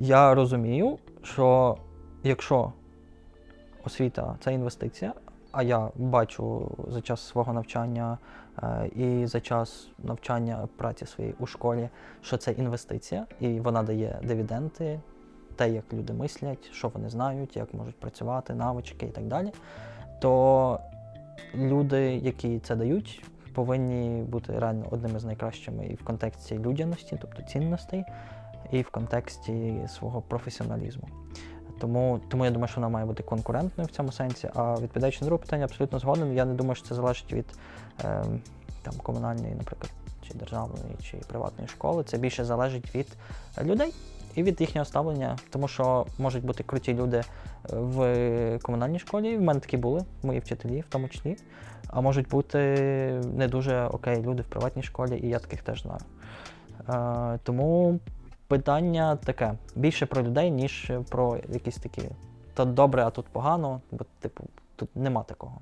Я розумію, що якщо освіта це інвестиція, а я бачу за час свого навчання е, і за час навчання праці своєї у школі, що це інвестиція, і вона дає дивіденди, те, як люди мислять, що вони знають, як можуть працювати, навички і так далі, то люди, які це дають, повинні бути реально одними з найкращими і в контексті людяності, тобто цінностей, і в контексті свого професіоналізму. Тому, тому я думаю, що вона має бути конкурентною в цьому сенсі. А відповідаючи на друге питання, абсолютно згоден. Я не думаю, що це залежить від ем, там, комунальної, наприклад, чи державної, чи приватної школи. Це більше залежить від людей і від їхнього ставлення. Тому що можуть бути круті люди е, в комунальній школі. В мене такі були, мої вчителі, в тому числі. А можуть бути не дуже окей люди в приватній школі, і я таких теж знаю. Е, тому питання таке більше про людей, ніж про якісь такі. То добре, а тут погано, бо, типу, тут нема такого.